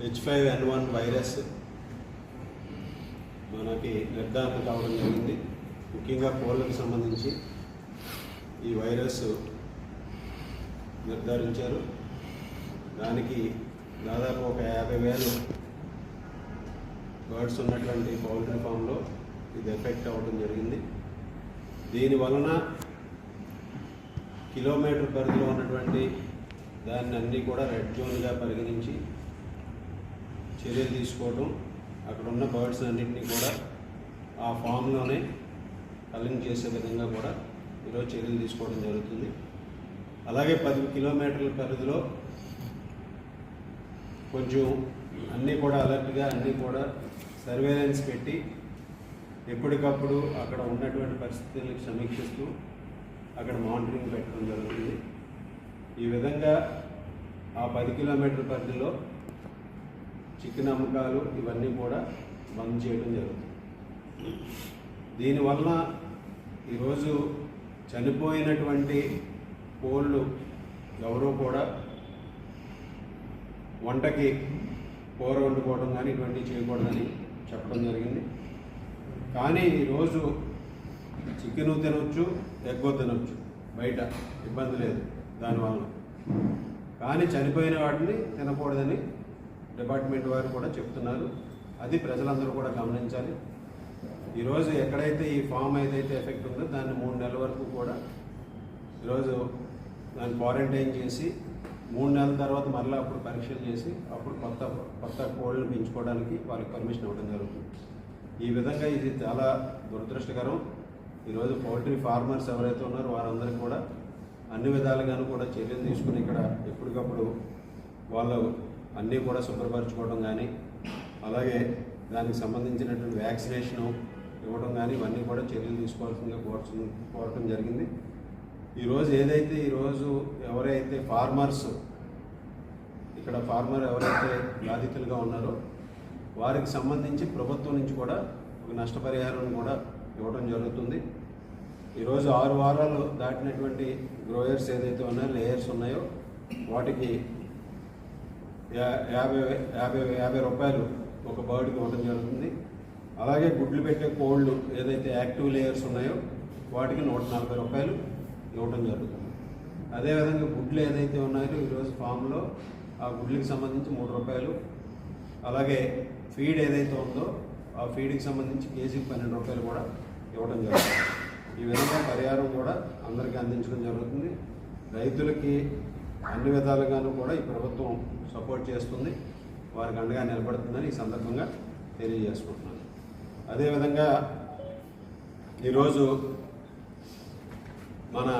H five N one virus మనకి నిర్ధారణ కావడం జరిగింది. ముఖ్యంగా కోళ్ళకు సంబంధించి ఈ వైరస్ నిర్ధారించారు. దానికి దాదాపు ఒక యాభై వేలు బర్డ్స్ ఉన్నటువంటి పౌల్ట్రీ ఫామ్లో ఇది ఎఫెక్ట్ అవ్వడం జరిగింది. దీని వలన కిలోమీటర్ పరిధిలో ఉన్నటువంటి దాన్ని అన్నీ కూడా రెడ్ జోన్గా పరిగణించి చర్యలు తీసుకోవడం అక్కడ ఉన్న బర్డ్స్ అన్నింటినీ కూడా ఆ ఫామ్లోనే కలింగ్ చేసే విధంగా కూడా ఈరోజు చర్యలు తీసుకోవడం జరుగుతుంది. అలాగే పది కిలోమీటర్ల పరిధిలో కొంచెం అన్నీ కూడా అలర్ట్గా అన్నీ కూడా సర్వేలెన్స్ పెట్టి ఎప్పటికప్పుడు అక్కడ ఉన్నటువంటి పరిస్థితులను సమీక్షిస్తూ అక్కడ మానిటరింగ్ పెట్టడం జరుగుతుంది. ఈ విధంగా ఆ పది కిలోమీటర్ పరిధిలో చికెన్ అమ్మకాలు ఇవన్నీ కూడా బంద్ చేయడం జరుగుతుంది. దీనివల్ల ఈరోజు చనిపోయినటువంటి కోళ్ళు ఎవరో కూడా వంటకి కూర వండుకోవడం కానీ ఇటువంటివి చేయకూడదని చెప్పడం జరిగింది. కానీ ఈరోజు చికెను తినొచ్చు ఎగ్గో తినొచ్చు. బయట ఇబ్బంది లేదు దానివల్ల. కానీ చనిపోయిన వాటిని తినకూడదని డిపార్ట్మెంట్ వారు కూడా చెప్తున్నారు. అది ప్రజలందరూ కూడా గమనించాలి. ఈరోజు ఎక్కడైతే ఈ ఫామ్ ఏదైతే ఎఫెక్ట్ ఉందో దాన్ని మూడు నెలల వరకు కూడా ఈరోజు దాన్ని క్వారంటైన్ చేసి మూడు నెలల తర్వాత మరలా అప్పుడు పరీక్షలు చేసి అప్పుడు కొత్త కొత్త కోళ్ళను పెంచుకోవడానికి వాళ్ళకి పర్మిషన్ ఇవ్వడం జరుగుతుంది. ఈ విధంగా ఇది చాలా దురదృష్టకరం. ఈరోజు పౌల్ట్రీ ఫార్మర్స్ ఎవరైతే ఉన్నారో వారందరికీ కూడా అన్ని విధాలుగాను కూడా చర్యలు తీసుకుని ఇక్కడ ఎప్పటికప్పుడు వాళ్ళు అన్నీ కూడా శుభ్రపరచుకోవడం కానీ అలాగే దానికి సంబంధించినటువంటి వ్యాక్సినేషన్ ఇవ్వడం కానీ ఇవన్నీ కూడా చర్యలు తీసుకోవాల్సిందిగా కోర్చు కోరటం జరిగింది. ఈరోజు ఏదైతే ఈరోజు ఎవరైతే ఫార్మర్స్ ఇక్కడ ఫార్మర్ ఎవరైతే బాధితులుగా ఉన్నారో వారికి సంబంధించి ప్రభుత్వం నుంచి కూడా ఒక నష్టపరిహారం కూడా ఇవ్వడం జరుగుతుంది. ఈరోజు ఆరు వారాలు దాటినటువంటి గ్రోయర్స్ ఏదైతే ఉన్నాయో లేయర్స్ ఉన్నాయో వాటికి యాభై యాభై యాభై రూపాయలు ఒక బర్డ్కి ఇవ్వడం జరుగుతుంది. అలాగే గుడ్లు పెట్టే కోళ్ళు ఏదైతే యాక్టివ్ లేయర్స్ ఉన్నాయో వాటికి నూట నలభై రూపాయలు ఇవ్వడం జరుగుతుంది. అదేవిధంగా గుడ్లు ఏదైతే ఉన్నాయో ఈరోజు ఫామ్లో ఆ గుడ్లకి సంబంధించి మూడు రూపాయలు. అలాగే ఫీడ్ ఏదైతే ఉందో ఆ ఫీడ్కి సంబంధించి కేజీకి పన్నెండు రూపాయలు కూడా ఇవ్వడం జరుగుతుంది. ఈ విధంగా పరిహారం కూడా అందరికీ అందించడం జరుగుతుంది. రైతులకి అన్ని విధాలుగాను కూడా ఈ ప్రభుత్వం సపోర్ట్ చేస్తుంది. వారికి అండగా నిలబడుతుందని ఈ సందర్భంగా తెలియజేసుకుంటున్నాను. అదేవిధంగా ఈరోజు మన